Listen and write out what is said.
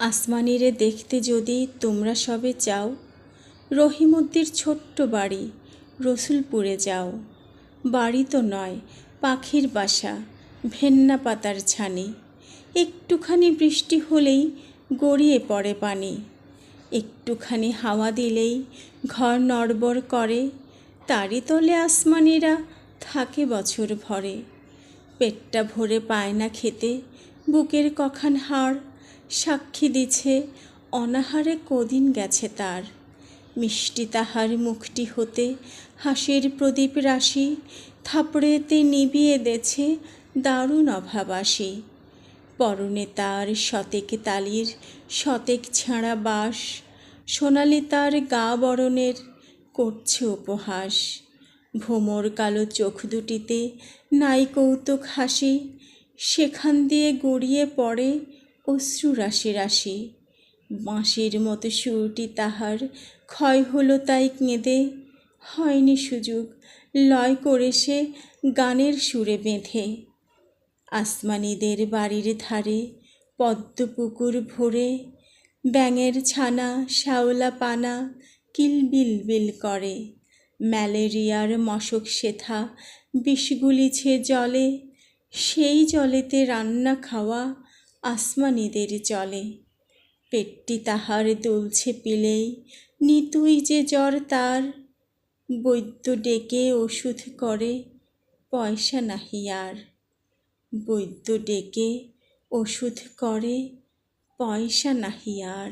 আসমানিরে দেখতে যদি তোমরা সবে চাও, রহিমদ্দির ছোট্ট বাড়ি রসুলপুরে যাও। বাড়ি তো নয়, পাখির বাসা, ভেন্না পাতার ছানি। একটুখানি বৃষ্টি হলেই গড়িয়ে পড়ে পানি। একটুখানি হাওয়া দিলেই ঘর নড়বড় করে, তারই তলে আসমানিরা থাকে বছর ভরে। পেটটা ভরে পায় না খেতে, বুকের কখান হাড় সাক্ষী দিছে, অনাহারে কদিন গেছে তার। মিষ্টি তাহার মুখটি হতে হাসির প্রদীপ রাশি, থাপড়েতে নিবিয়ে দেছে দারুণ অভাবাসী পরনে তার শতেক তালির, শতেক ছাড়া বাস সোনালি তার গা বরণের করছে উপহাস। ভোমর কালো চোখ দুটিতে নাই কৌতুক হাসি, সেখান দিয়ে গড়িয়ে পড়ে অশ্রু রাশি রাশি। বাঁশির মতো সুরটি তাহার। ক্ষয় হলো তাই কেঁদে। হয়নি সুযোগ। লয় করে সে গানের সুরে বেঁধে। আসমানিদের বাড়ির ধারে পদ্ম পুকুর ভরে। ব্যাঙের ছানা, শ্যাওলা পানা, কিলবিল বিল করে। ম্যালেরিয়ার মশক সেথা বিষগুলিছে জলে, সেই জলেতে রান্না খাওয়া আসমানিদের চলে। পেটটি তাহার দুলছে পিলেই, নিতুই যে জ্বর তার। বৈদ্য ডেকে ওষুধ করে, পয়সা নাহি আর। বৈদ্য ডেকে ওষুধ করে, পয়সা নাহি আর।